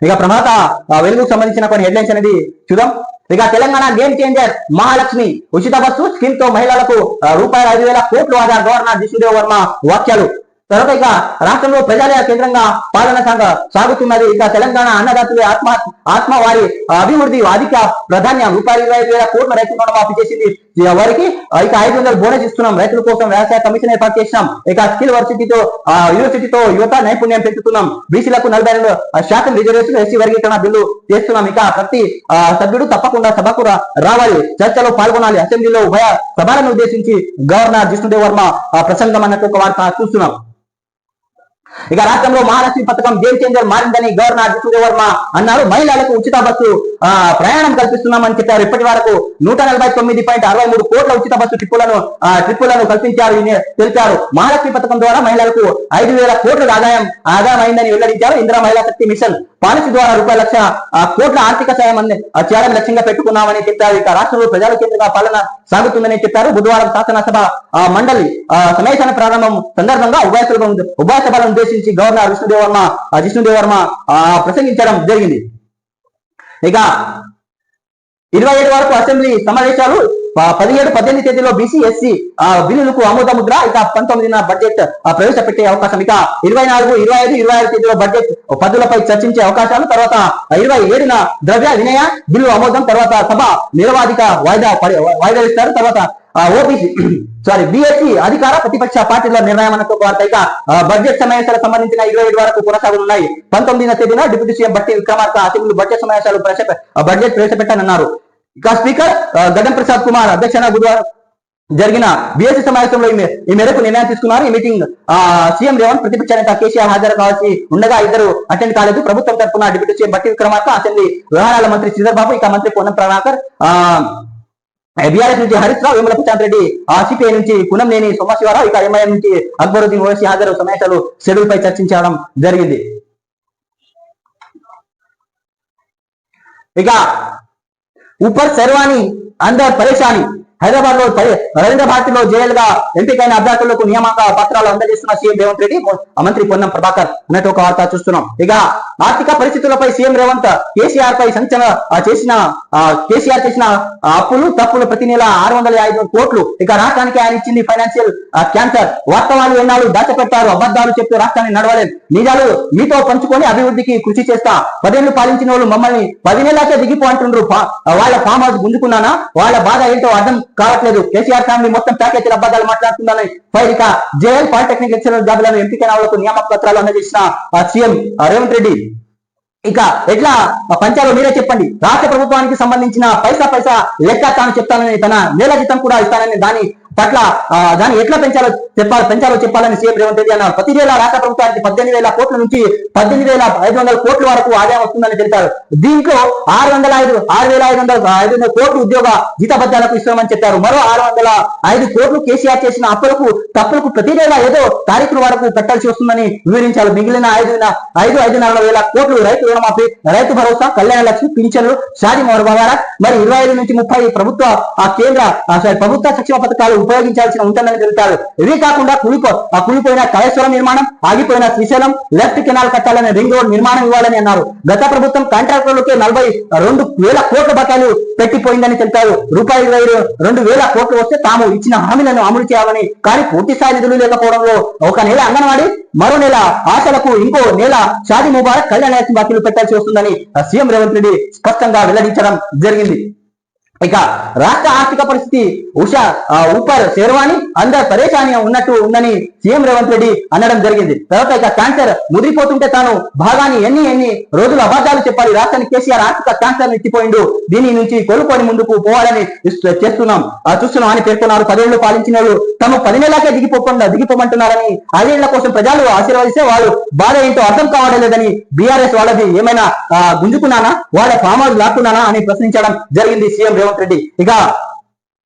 ఇక ప్రమాత ఆ, వెలుగుకు సంబంధించిన కొన్ని హెడ్లైన్స్ అనేది చూద్దాం. ఇక తెలంగాణ గేమ్ చేంజర్ మహాలక్ష్మి ఉచిత బస్సు స్కీమ్తో మహిళలకు రూపాయలు ఐదు వేల కోట్లు ఆదా గవర్నర్ జిష్ణుదేవ్ వర్మ వ్యాఖ్యలు. తర్వాత ఇక రాష్ట్రంలో ప్రజాలయ కేంద్రంగా పాలన సాగుతున్నది. ఇక తెలంగాణ అన్నదాతలు ఆత్మహత్య ఆత్మ వారి అభివృద్ధి అధిక ప్రాధాన్యం రూపాయలు ఇరవై ఐదు వేల కోట్ల రైతు రుణమాఫీ చేసింది. ఎవరికి ఇక ఐదు వందల బోనస్ ఇస్తున్నాం. రైతుల కోసం వ్యవసాయ కమిషన్ ఏర్పాటు చేసినాం. ఇక స్కిల్ వర్సిటీతో యూనివర్సిటీతో యువత నైపుణ్యం పెంచుతున్నాం. బీసీలకు నలభై రెండు శాతం రిజర్వేషన్ ఎస్సీ వర్గీకరణ బిల్లు చేస్తున్నాం. ఇక ప్రతి సభ్యుడు తప్పకుండా సభకు రావాలి. చర్చలో పాల్గొనాలి. అసెంబ్లీలో ఉభయ సభలను ఉద్దేశించి గవర్నర్ జిష్ణుదేవ్ వర్మ ప్రసంగం అన్నట్టు ఒక వార్త చూస్తున్నాం. ఇక రాష్ట్రంలో మహాలక్ష్మి పథకం గేమ్ చేంజర్ మారిందని గవర్నర్ అజిత్ వర్మ అన్నారు. మహిళలకు ఉచిత బస్సు ఆ, ప్రయాణం కల్పిస్తున్నామని చెప్పారు. ఇప్పటి వరకు నూట నలభై తొమ్మిది పాయింట్ అరవై మూడు కోట్ల ఉచిత బస్సు ట్రిప్పులను ఆ, ట్రిప్పులను కల్పించారు తెలిపారు. మహాలక్ష్మి పథకం ద్వారా మహిళలకు ఐదు వేల కోట్ల ఆదాయం ఆదాయం అయిందని వెల్లడించారు ఇందిరా మహిళా శక్తి మిషన్. పాలసీ ద్వారా రూపాయల లక్ష ఆ, కోట్ల ఆర్థిక సాయం అంది. చేయడం లక్ష్యంగా పెట్టుకున్నామని చెప్పారు. ఇక రాష్ట్రంలో ప్రజల కేంద్రంగా పాలన సాగుతుందని చెప్పారు. బుధవారం శాసనసభ ఆ, మండలి ఆ, ప్రారంభం సందర్భంగా ఉభయ ఉభయ సభలను ఉద్దేశించి గవర్నర్ విష్ణుదేవ్ వర్మ ఆ, వర్మ ఆ, ప్రసంగించడం జరిగింది. ఇక ఇరవై ఏడు వరకు అసెంబ్లీ సమావేశాలు పదిహేడు పద్దెనిమిది తేదీలో బీసీ ఎస్సీ బిల్లులకు ఆమోద ముద్ర ఇక పంతొమ్మిదిన బడ్జెట్ ప్రవేశపెట్టే అవకాశం. ఇక ఇరవై నాలుగు ఇరవై ఐదు ఇరవై ఆరు తేదీలో బడ్జెట్ పద్దులపై చర్చించే అవకాశాలు. తర్వాత ఇరవై ఏడున ద్రవ్య వినయ బిల్లు ఆమోదం. తర్వాత సభ నిరవాధిక వాయిదా వాయిదా ఇస్తారు తర్వాత ఓబీసీ సారీ బీఎస్సీ అధికార ప్రతిపక్ష పార్టీల నిర్ణయం అన్నట్టు వార్త ఇక బడ్జెట్ సమావేశాలకు సంబంధించిన ఇరవై ఏడు వరకు కొనసాగనున్నాయి. పంతొమ్మిదిన తేదీన deputy CM Bhatti Vikramarka assembly budget సమావేశాలు బడ్జెట్ ప్రవేశపెట్టానన్నారు. ఇక స్పీకర్ గగన్ ప్రసాద్ కుమార్ అధ్యక్షన బుధవారం జరిగిన బీఎస్సీ సమావేశంలో ఈ మేరకు నిర్ణయం తీసుకున్నారు. ఈ మీటింగ్ సీఎం రేవంత్ ప్రతిపక్ష నేత కేసీఆర్ హాజరు కావాల్సి ఉండగా ఇద్దరు అటెండ్ కాలేదు. ప్రభుత్వం తరఫున deputy CM Bhatti Vikramarka assembly వ్యవహారాల మంత్రి శ్రీధర్బాబు ఇక మంత్రి పొన్నం ప్రభాకర్ బీఆర్ఎస్ నుంచి హరీష్ రావు ప్రశాంత్ రెడ్డి ఆ సిపిఐ నుంచి పునంనేని సోమశివరావు ఇక ఎంఐఎం నుంచి అక్బరుద్దీన్ ఓవైసీ హాజరు. సమావేశాలు షెడ్యూల్ పై చర్చించడం జరిగింది. ఇక ఊపర్ శర్వాణి అందర్ పరేషాని హైదరాబాద్లో రవీంద్ర భారతిలో జైలుగా ఎంపికైన అభ్యర్థులకు నియామక పత్రాలు అందజేస్తున్న సీఎం రేవంత్ రెడ్డి మంత్రి పొన్నం ప్రభాకర్ అన్నట్టు ఒక వార్త చూస్తున్నాం. ఇక ఆర్థిక పరిస్థితులపై సీఎం రేవంత్ కేసీఆర్ పై సంచలన చేసిన కేసీఆర్ చేసిన అప్పులు తప్పులు ప్రతి నెల ఆరు వందల ఐదు కోట్లు. ఇక రాష్ట్రానికి ఆయన ఇచ్చింది ఫైనాన్షియల్ క్యాన్సర్. వాస్తవాలు ఎన్నాళ్ళు దాచపెట్టారు అబద్ధాలు చెప్తూ రాష్ట్రాన్ని నడవలేదు నిజాలు మీతో పంచుకొని అభివృద్ధికి కృషి చేస్తా. పదేళ్ళు పాలించిన వాళ్ళు మమ్మల్ని పది నెలలకే దిగిపో అంటున్నారు వాళ్ళ ఫామ్ హౌస్ గుంజుకున్నానా? వాళ్ళ బాధ ఏంటో అర్థం కావట్లేదు. కేసీఆర్ ఫ్యామిలీ మొత్తం ప్యాకేజీల అబద్ధాలు మాట్లాడుతుందని ఫైల్ జేఎల్ పాలిటెక్నిక్ లెక్చరర్ జాబులను ఎంపిక వాళ్ళకు నియామక పత్రాలు అందజేసిన సీఎం రేవంత్ రెడ్డి. ఇక ఎట్లా? పంచాలో మీరే చెప్పండి. రాష్ట్ర ప్రభుత్వానికి సంబంధించిన పైసా పైసా లెక్క తాను చెప్తానని తన నేల జీతం కూడా ఇస్తానని దాని పట్ల దాన్ని ఎట్లా పెంచాలో చెప్పాలి పెంచాలో చెప్పాలని సీఎం రేవంత్ రెడ్డి అన్నారు. ప్రతి నెల రాష్ట్ర ప్రభుత్వానికి పద్దెనిమిది వేల కోట్ల నుంచి పద్దెనిమిది వేల ఐదు వందల కోట్ల వరకు ఆదాయం వస్తుందని తెలిపారు. దీంట్లో ఆరు వందల ఐదు ఆరు వేల ఐదు వందల ఐదు వందల కోట్లు ఉద్యోగ జీతబద్ధాలకు ఇస్తామని చెప్పారు. మరో ఆరు వందల ఐదు కోట్లు కేసీఆర్ చేసిన అప్పులకు తప్పులకు ప్రతి నెల ఏదో తారీఖుల వరకు కట్టాల్సి వస్తుందని వివరించారు. మిగిలిన ఐదు ఐదు ఐదున్నర వేల కోట్లు రైతు రుణమాఫీ రైతు భరోసా కళ్యాణ లక్ష్మి పింఛన్లు షాది మరి ఇరవై ఐదు నుంచి ముప్పై ప్రభుత్వ ఆ కేంద్ర సారీ, ప్రభుత్వ సక్షేమ పథకాలు ఉపయోగించాల్సిన ఉంటుందని తెలుపుతారు ఇవి కాకుండా కులిపో ఆ కళేశ్వరం నిర్మాణం ఆగిపోయిన శ్రీశైలం లెఫ్ట్ కెనాల్ కట్టాలని రింగ్ రోడ్ నిర్మాణం ఇవ్వాలని అన్నారు. గత ప్రభుత్వం కాంట్రాక్టర్లకే నలభై రెండు వేల కోట్ల బకాయిలు పెట్టిపోయిందని తెలిపారు రూపాయి ఇరవై రెండు వేల కోట్లు వస్తే తాము ఇచ్చిన హామీలను అమలు చేయాలని కానీ పూర్తి స్థాయి నిధులు లేకపోవడంలో ఒక నెల అంగన్వాడీ మరో నెల ఆశలకు ఇంకో నెల షాది ముబారక్ కళ్యాణ బాకీలు పెట్టాల్సి వస్తుందని సీఎం రేవంత్ రెడ్డి స్పష్టంగా వెల్లడించడం జరిగింది. ఇక రాష్ట్ర ఆర్థిక పరిస్థితి ఉషా ఉపర్ ఊపర్ శేర్వాణి అందరు పరేషాని ఉన్నట్టు ఉందని సీఎం రేవంత్ రెడ్డి అనడం జరిగింది. తర్వాత ఇక క్యాన్సర్ ముదిరిపోతుంటే తాను భాగాన్ని ఎన్ని ఎన్ని రోజులు అబద్ధాలు చెప్పాలి. రాష్ట్రానికి కేసీఆర్ ఆర్థిక క్యాన్సర్ నెత్తిపోయిండు దీని నుంచి కోలుకొని ముందుకు పోవాలని చేస్తున్నాం. చూస్తున్నాం అని పేర్కొన్నారు. పదేళ్ళు పాలించిన వాళ్ళు తమ పది నెలలకే దిగిపోకుండా దిగిపోమంటున్నారని ఐదేళ్ళ కోసం ప్రజలు ఆశీర్వదిస్తే వాళ్ళు బాధ ఏంటో అర్థం కావడం లేదని బీఆర్ఎస్ వాళ్ళది ఏమైనా గుంజుకున్నానా? వాళ్ళ ఫామ్ హౌస్ లాక్కున్నానా అని ప్రశ్నించడం జరిగింది సీఎం రేవంత్ రెడ్డి. ఇక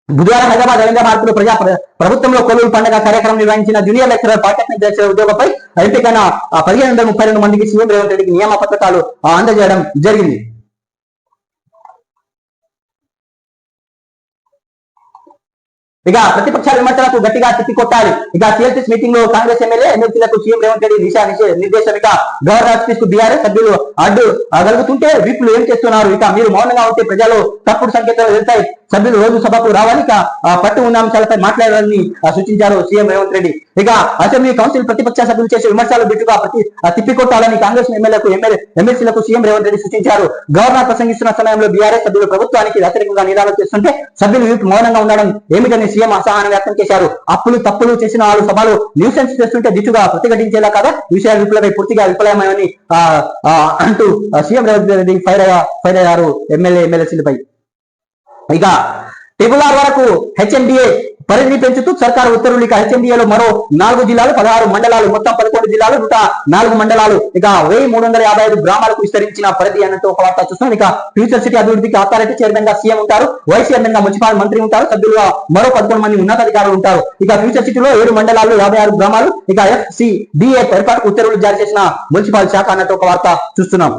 బుధవారం హైదరాబాద్ రవీంద్ర భారతిలో ప్రజా ప్రభుత్వంలో కొలువు పండుగ కార్యక్రమం నిర్వహించిన జూనియర్ లెక్చరర్ పాలిటెక్నిక్ లెక్చరర్ ఉద్యోగపై ఎంపికైన పదిహేను వందల ముప్పై రెండు మందికి సీఎం రేవంత్ రెడ్డికి నియామ పత్రాలు అందజేయడం జరిగింది. ఇక ప్రతిపక్షాల విమర్శలకు గట్టిగా తిప్పికొట్టాలి. ఇక సిఎల్సిస్ మీటింగ్లో కాంగ్రెస్ ఎమ్మెల్యే ఎమ్మెల్సీలకు సీఎం రేవంత్ రెడ్డి దిశా నిర్దేశం. ఇక గవర్నర్ ఆఫీస్కు బీఆర్ఎస్ సభ్యులు అడ్డు కలుగుతుంటే విప్లు ఏం చేస్తున్నారు? ఇక మీరు మౌనంగా ఉంటే ప్రజలు తప్పుడు సంకేతాలు వెళ్తాయి. సభ్యులు రోజు సభకు రావాలి ఇక పట్టు ఉన్న అంశాలపై మాట్లాడాలని సూచించారు సీఎం రేవంత్ రెడ్డి. ఇక అసెంబ్లీ కౌన్సిల్ ప్రతిపక్ష సభ్యులు చేసే విమర్శలు బిట్టుగా ప్రతి తిప్పికొట్టాలని కాంగ్రెస్ ఎమ్మెల్యేలకు ఎమ్మెల్సీలకు సీఎం రేవంత్ రెడ్డి సూచించారు. గవర్నర్ ప్రసంగిస్తున్న సమయంలో బీఆర్ఎస్ సభ్యులు ప్రభుత్వానికి వ్యతిరేకంగా నినాదాలు చేస్తుంటే సభ్యులు వీపు మౌనంగా ఉండడం ఏమిటని సీఎం అసహనం వ్యక్తం చేశారు. అప్పులు తప్పులు చేసిన వాళ్ళు సభలు న్యూసెన్స్ చేస్తుంటే దిట్టుగా ప్రతిఘటించేలా కాదా? ఈ విషయాల విప్లవై పూర్తిగా విఫలమని అంటూ CM Revanth Reddy fire fire అయ్యారు ఎమ్మెల్యే ఎమ్మెల్యేసీలపై ఇక ట్రిపుల్ ఆర్ వరకు హెచ్ఎండిఏ పరిధిని పెంచుతూ సర్కారు ఉత్తర్వులు ఇక హెచ్ఎండిఏలో మరో నాలుగు జిల్లాలు పదహారు మండలాలు మొత్తం పదకొండు జిల్లాలు నూట నాలుగు మండలాలు ఇక వెయ్యి మూడు వందల యాభై ఐదు గ్రామాలకు విస్తరించిన పరిధి అన్నట్టు ఒక వార్త చూస్తున్నాం. ఇక ఫ్యూచర్ సిటీ అభివృద్ధికి అథారిటీ చైర్మన్గా సీఎం ఉంటారు వైస్ చైర్మన్గా మున్సిపల్ మంత్రి ఉంటారు సభ్యులుగా మరో పదకొండు మంది ఉన్నతాధికారులు ఉంటారు. ఇక ఫ్యూచర్ సిటీలో ఏడు మండలాలు యాభై ఆరు గ్రామాలు ఇక ఎఫ్సి ఏర్పాటు ఉత్తర్వులు జారీ చేసిన మున్సిపల్ శాఖ అన్నట్టు ఒక వార్త చూస్తున్నాం.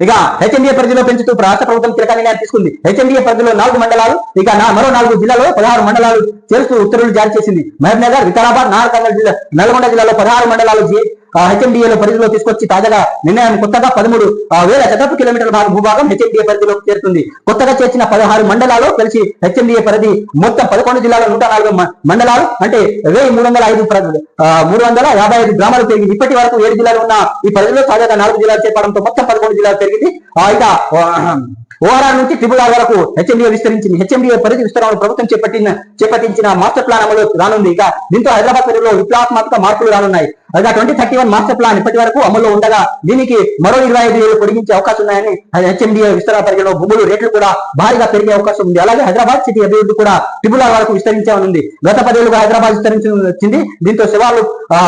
ఇక హెచ్ఎండిఏ పరిధిలో పెంచుతూ రాష్ట్ర ప్రభుత్వం కీలక నిర్ణయం తీసుకుంది. హెచ్ఎండిఏ పరిధిలో నాలుగు మండలాలు ఇక మరో నాలుగు జిల్లాలో పదహారు మండలాలు చేరుస్తూ ఉత్తర్వులు జారీ చేసింది. మహబూబ్ నగర్ వికారాబాద్ నాగర్ జిల్లా నల్గొండ జిల్లాలో పదహారు మండలాలు హెచ్ఎండిఏలో పరిధిలో తీసుకొచ్చి తాజాగా నిర్ణయం కొత్తగా పదమూడు వేల చదరపు కిలోమీటర్ల భాగం భూభాగం హెచ్ఎండిఏ పరిధిలోకి చేరుతుంది. కొత్తగా చేర్చిన పదహారు మండలాలు కలిసి హెచ్ఎండిఏ పరిధి మొత్తం పదకొండు జిల్లాలో నూట నాలుగు మ- మండలాలు అంటే వెయ్యి మూడు వందల ఐదు ఆ, మూడు వందల యాభై ఐదు గ్రామాలు పెరిగింది ఇప్పటి వరకు ఏడు జిల్లాలు ఉన్న ఈ పరిధిలో తాజాగా నాలుగు జిల్లాలు చేపడంతో మొత్తం పదకొండు జిల్లాలు పెరిగింది. ఇక ఓఆర్ఆర్ నుంచి ట్రిపుల్ ఆర్ వరకు హెచ్ఎండిఏ విస్తరించింది. హెచ్ఎండిఏ పరిధి విస్తరణను ప్రభుత్వం చేపట్టిన చేపట్టించిన మాస్టర్ ప్లాన్ అమలు రానుంది. ఇక దీంతో హైదరాబాద్ పరిధిలో విప్లవాత్మక మార్పులు రానున్నాయి. అలాగే twenty thirty one master plan ఇప్పటి వరకు అమల్లో ఉండగా దీనికి మరో ఇరవై ఐదు వేలు పొడిగించే అవకాశం ఉన్నాయని హెచ్ఎండిఏ విస్తరణ పరిధిలో భూములు రేట్లు కూడా భారీగా పెరిగే అవకాశం ఉంది. అలాగే హైదరాబాద్ సిటీ అభివృద్ధి కూడా ట్రిపుల్ ఆర్ వరకు విస్తరించామనుంది గత పదేళ్ళుగా హైదరాబాద్ విస్తరించి వచ్చింది దీంతో శివాలు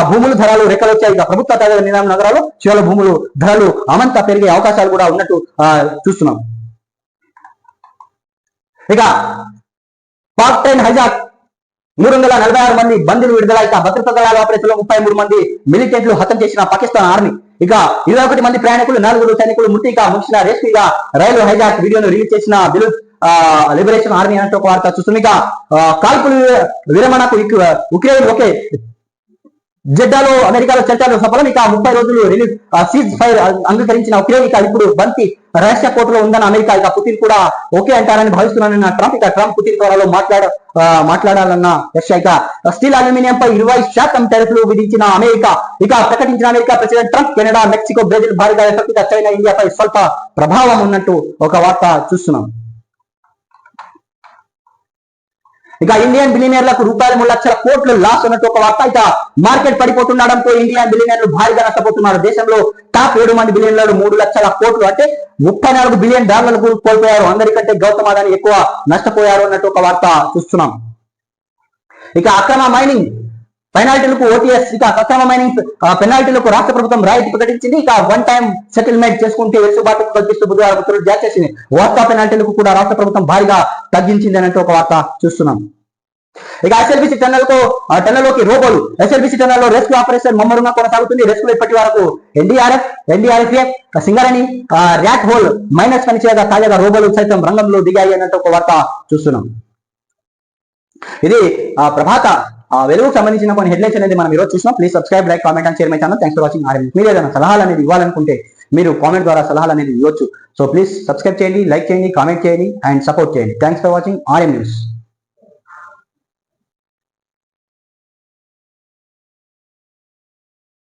భూముల భూములు ధరలు రెక్కలొచ్చాయి. ఇక ప్రభుత్వ తాజా నిజాం నగరాలు శివాల భూములు ధరలు అమంతా పెరిగే అవకాశాలు కూడా ఉన్నట్టు చూస్తున్నాం. ఇక పాక్ ట్రైన్ హైజాక్ మూడు వందల నలభై ఆరు మంది బందీలు విడుదల ఇక భద్రతా దళాల ఆపరేషన్లో ముప్పై మూడు మంది మిలిటెంట్లు హతం చేసిన పాకిస్తాన్ ఆర్మీ. ఇక ఇరవై ఒకటి మంది ప్రయాణికులు నలుగురు సైనికులు మృతి ఇక ముగిసిన రేస్పీగా రైలు హైజాక్ వీడియోను రిలీజ్ చేసిన బిలు లిబరేషన్ ఆర్మీ అంటే ఒక వార్త చూస్తుంది ఇక కాల్పులు విరమణకు ఉక్రెయిన్ ఓకే జెడ్డాలో అమెరికాలో చర్చలు సఫలం. ఇక ముప్పై రోజులు రిలీజ్ సీజ్ ఫైర్ అంగీకరించిన ఉక్రెయిన్ ఇక ఇప్పుడు బంతి రహస్య కోర్టులో ఉందని అమెరికా. ఇక పుతిన్ కూడా ఓకే అంటారని భావిస్తున్నానన్న ట్రంప్. ఇక ట్రంప్ పుతిన్ త్వరలో మాట్లాడ మాట్లాడాలన్న రష్యా. ఇక స్టీల్ అల్యూమినియం పై ఇరవై శాతం టెరిఫ్లు విధించిన అమెరికా. ఇక ప్రకటించిన America president Trump Canada Mexico Brazil భారీగా ఎఫెక్ట్ ఇక చైనా ఇండియాపై స్వల్ప ప్రభావం ఉన్నట్టు ఒక వార్త చూస్తున్నాం. ఇక ఇండియన్ బిలినియర్లకు రూపాయలు మూడు లక్షల కోట్లు లాస్ ఉన్నట్టు ఒక వార్త ఇక మార్కెట్ పడిపోతుండడంతో ఇండియన్ బిలినియర్లు భారీగా నష్టపోతున్నారు. దేశంలో టాప్ ఏడు మంది బిలియన్లు మూడు లక్షల కోట్లు అంటే ముప్పై నాలుగు బిలియన్ డాలర్లకు కోల్పోయారు. అందరికంటే గౌతమ్ అదాని ఎక్కువ నష్టపోయారు అన్నట్టు ఒక వార్త చూస్తున్నాం. ఇక అక్రమ మైనింగ్ పెనాల్టీలకు ఓటీఎస్ ఇక అక్రమ పెనాల్టీలకు రాష్ట్ర ప్రభుత్వం రాయితీ ప్రకటించింది. ఇక వన్ టైం సెటిల్మెంట్ చేసుకుంటే వెసులుబాటు కల్పిస్తూ బుధవారం ఉత్తర్వులు జారీ చేసింది. వార్తా పెనాల్టీలకు కూడా రాష్ట్ర ప్రభుత్వం భారీగా తగ్గించింది అన్నట్టు ఒక వార్త చూస్తున్నాం. ఇక ఎస్ఎల్బిసి టన్నల్కు ఆ రోబోలు. ఎస్ఎల్బిసి టన్నల్లో రెస్క్యూ ఆపరేషన్ ముమ్మరంగా కొనసాగుతుంది. రెస్క్యూ ఇప్పటి వరకు NDRF NDRF Singareni rat hole miners పని చేయగా తాజాగా రోబోలు సైతం రంగంలో దిగాయి అన్నట్టు ఒక వార్త చూస్తున్నాం. ఇది ఆ ప్రభాత వెలుగుకు సంబంధించిన కొన్ని హెడ్లైన్స్ అనేది మనం ఈరోజు చూసినాం. Please subscribe like comment and share my channel thanks for watching RM మీరు ఏదైనా సలహాలు అనేది ఇవ్వాలనుకుంటే మీరు కామెంట్ ద్వారా సలహాలు అనేది ఇవ్వచ్చు. సో ప్లీజ్ సబ్స్క్రైబ్ చేయండి లైక్ చేయండి కామెంట్ చేయండి అండ్ సపోర్ట్ చేయండి. Thanks for watching RM news